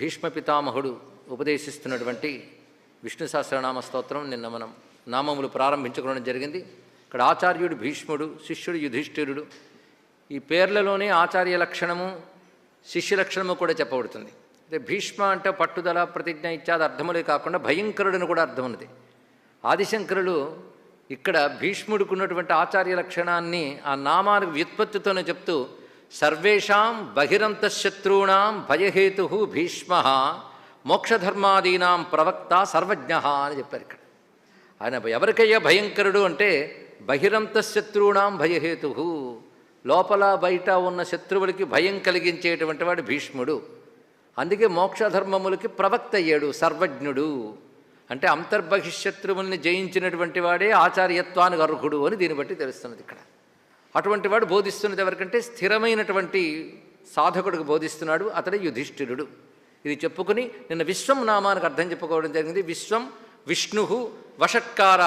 భీష్మ పితామహుడు ఉపదేశిస్తున్నటువంటి విష్ణు సహస్రనామ స్తోత్రం నిన్న మనం నామములు ప్రారంభించుకోవడం జరిగింది. ఇక్కడ ఆచార్యుడు భీష్ముడు శిష్యుడు యుధిష్ఠిరుడు ఈ పేర్లలోనే ఆచార్య లక్షణము శిష్య లక్షణము కూడా చెప్పబడుతుంది. అంటే భీష్మ అంటే పట్టుదల ప్రతిజ్ఞ ఇత్యాది అర్థములే కాకుండా భయంకరుడని కూడా అర్థం ఉన్నది ఆదిశంకరులు ఇక్కడ భీష్ముడికి ఉన్నటువంటి ఆచార్య లక్షణాన్ని ఆ నామానికి వ్యుత్పత్తితోనే చెప్తూ సర్వేషాం బహిరంతశత్రూణాం భయహేతు భీష్మ మోక్షధర్మాదీనాం ప్రవక్త సర్వజ్ఞ అని చెప్పారు ఇక్కడ. ఆయన ఎవరికయ్యా భయంకరుడు అంటే బహిరంతశత్రూణాం భయహేతు లోపల బయట ఉన్న శత్రువులకి భయం కలిగించేటువంటి వాడు భీష్ముడు. అందుకే మోక్షధర్మములకి ప్రవక్త అయ్యాడు సర్వజ్ఞుడు. అంటే అంతర్బహిశత్రువుల్ని జయించినటువంటి వాడే ఆచార్యత్వానికి అర్హుడు అని దీన్ని బట్టి తెలుస్తున్నది ఇక్కడ. అటువంటి వాడు బోధిస్తున్నది ఎవరికంటే స్థిరమైనటువంటి సాధకుడికి బోధిస్తున్నాడు అతడే యుధిష్ఠిరుడు. ఇది చెప్పుకుని నిన్న విశ్వం నామానికి అర్థం చెప్పుకోవడం జరిగింది. విశ్వం విష్ణు వషట్కార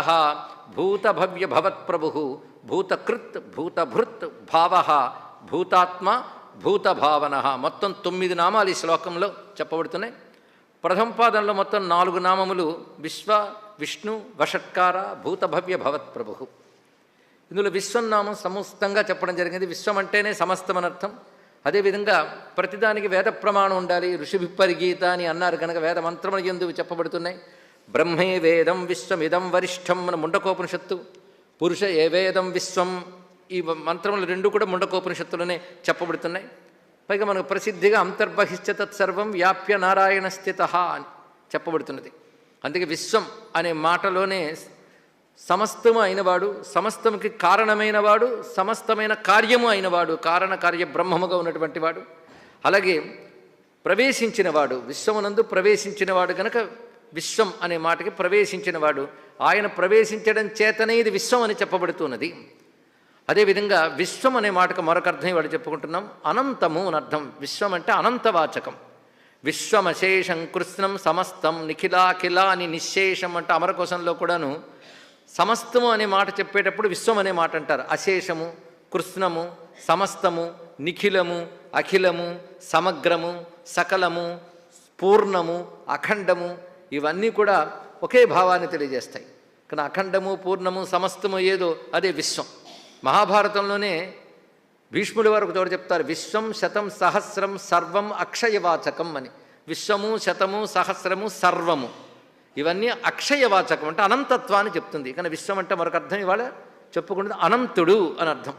భూతభవ్య భవత్ప్రభు భూతకృత్ భూతభృత్ భావ భూతాత్మ భూతభావన. మొత్తం తొమ్మిది నామాలు ఈ శ్లోకంలో చెప్పబడుతున్నాయి. ప్రథమ పాదంలో మొత్తం నాలుగు నామములు విశ్వ విష్ణు వషట్కార భూతభవ్య భవత్ప్రభు ఇందులో విశ్వనామం సమస్తంగా చెప్పడం జరిగింది. విశ్వం అంటేనే సమస్తం అనర్థం అదేవిధంగా ప్రతిదానికి వేద ప్రమాణం ఉండాలి. ఋషిభిప్పరిగీత అని అన్నారు కనుక వేద మంత్రములు ఎందుకు చెప్పబడుతున్నాయి? బ్రహ్మే వేదం విశ్వమిదం వరిష్టం మన ముండకోపనిషత్తు. పురుష ఏ వేదం విశ్వం? ఈ మంత్రములు రెండు కూడా ముండకోపనిషత్తులోనే చెప్పబడుతున్నాయి. పైగా మనకు ప్రసిద్ధిగా అంతర్బహిష్ట తత్సర్వం వ్యాప్య నారాయణ స్థిత అని చెప్పబడుతున్నది. అందుకే విశ్వం అనే మాటలోనే సమస్తము అయినవాడు సమస్తముకి కారణమైనవాడు సమస్తమైన కార్యము అయినవాడు కారణ కార్య బ్రహ్మముగా ఉన్నటువంటి వాడు అలాగే ప్రవేశించినవాడు విశ్వమునందు ప్రవేశించినవాడు కనుక విశ్వం అనే మాటకి ప్రవేశించినవాడు ఆయన ప్రవేశించడం చేతనే ఇది విశ్వం అని చెప్పబడుతున్నది. అదేవిధంగా విశ్వం అనే మాటకు మరొక అర్థం ఇవాడు చెప్పుకుంటున్నాం. అనంతము అని అర్థం. విశ్వం అంటే అనంతవాచకం. విశ్వమశేషం కృష్ణం సమస్తం నిఖిలాఖిలా అని నిశ్శేషం అంటే అమరకోశంలో కూడాను సమస్తము అనే మాట చెప్పేటప్పుడు విశ్వం అనే మాట అంటారు. అశేషము కృష్ణము సమస్తము నిఖిలము అఖిలము సమగ్రము సకలము పూర్ణము అఖండము ఇవన్నీ కూడా ఒకే భావాన్ని తెలియజేస్తాయి. కానీ అఖండము పూర్ణము సమస్తము ఏదో అదే విశ్వం. మహాభారతంలోనే భీష్ముడి వారు చోట చెప్తారు? విశ్వం శతం సహస్రం సర్వం అక్షయవాచకం అని. విశ్వము శతము సహస్రము సర్వము. ఇవన్నీ అక్షయవాచకం అంటే అనంతత్వాన్ని చెప్తుంది. కానీ విశ్వం అంటే మరొక అర్థం ఇవాళ చెప్పుకుంటుంది అనంతుడు అని అర్థం.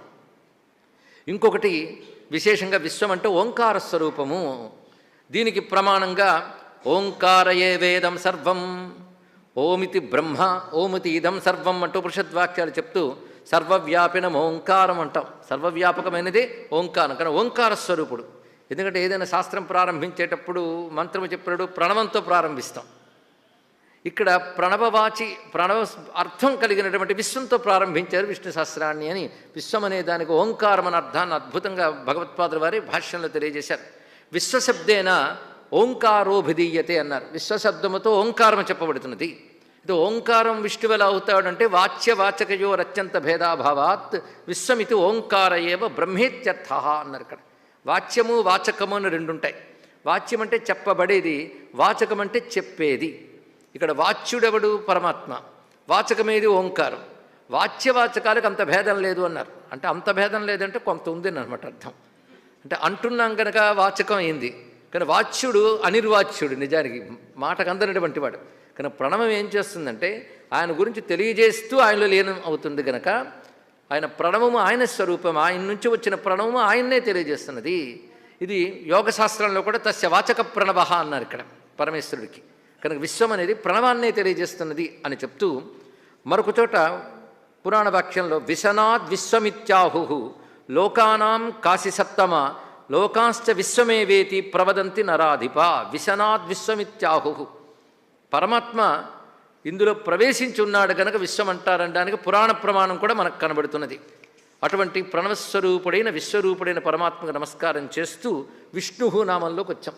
ఇంకొకటి విశేషంగా విశ్వం అంటే ఓంకార స్వరూపము. దీనికి ప్రమాణంగా ఓంకారయే వేదం సర్వం ఓమితి బ్రహ్మ ఓమితి ఇదం సర్వం అంటూ ఉపనిషద్వాక్యాలు చెప్తూ సర్వవ్యాపినం ఓంకారం అంటాం. సర్వవ్యాపకమైనది ఓంకారం. కానీ ఓంకార స్వరూపుడు. ఎందుకంటే ఏదైనా శాస్త్రం ప్రారంభించేటప్పుడు మంత్రము చెప్పినప్పుడు ప్రణవంతో ప్రారంభిస్తాం. ఇక్కడ ప్రణవవాచి ప్రణవ అర్థం కలిగినటువంటి విశ్వంతో ప్రారంభించారు విష్ణు శాస్త్రాన్ని అని. విశ్వం అనే దానికి ఓంకారం అనే అర్థాన్ని అద్భుతంగా భగవత్పాదుల వారి భాష్యంలో తెలియజేశారు. విశ్వశబ్దేన ఓంకారోభిధీయతే అన్నారు. విశ్వశబ్దముతో ఓంకారం చెప్పబడుతున్నది. ఇది ఓంకారం విష్ణువు ఎలా అవుతాడంటే వాచ్యవాచకయో అత్యంత భేదాభావాత్ విశ్వమితి ఓంకార ఏవ బ్రహ్మేత్యర్థ అన్నారు ఇక్కడ. వాచ్యము వాచకము అని రెండుంటాయి. వాచ్యం అంటే చెప్పబడేది వాచకం అంటే చెప్పేది. ఇక్కడ వాచ్యుడెవడు? పరమాత్మ. వాచకమేది ఓంకారం. వాచ్యవాచకాలకు అంత భేదం లేదు అన్నారు. అంటే అంత భేదం లేదంటే కొంత ఉంది అనమాట అర్థం. అంటే అంటున్నాం కనుక వాచకం అయింది. కానీ వాచ్యుడు అనిర్వాచ్యుడు నిజానికి మాటకందనటువంటి వాడు. కానీ ప్రణవం ఏం చేస్తుందంటే ఆయన గురించి తెలియజేస్తూ ఆయనలో లీనం అవుతుంది కనుక ఆయన ప్రణవము ఆయన స్వరూపం ఆయన నుంచి వచ్చిన ప్రణవము ఆయన్నే తెలియజేస్తున్నది. ఇది యోగశాస్త్రంలో కూడా తస్య వాచక ప్రణవ అన్నారు ఇక్కడ పరమేశ్వరుడికి. కనుక విశ్వం అనేది ప్రణవాన్నే తెలియజేస్తున్నది అని చెప్తూ మరొక చోట పురాణ వాక్యంలో విశనాద్ విశ్వమిత్యాహు లోకానాం కాశి సప్తమ లోకాశ్చ విశ్వమేవేతి ప్రవదంతి నరాధిప విశనాద్ విశ్వమిత్యాహు. పరమాత్మ ఇందులో ప్రవేశించి ఉన్నాడు కనుక విశ్వం అంటారనడానికి పురాణ ప్రమాణం కూడా మనకు కనబడుతున్నది. అటువంటి ప్రణవస్వరూపుడైన విశ్వరూపుడైన పరమాత్మకు నమస్కారం చేస్తూ విష్ణు నామంలోకి వచ్చాం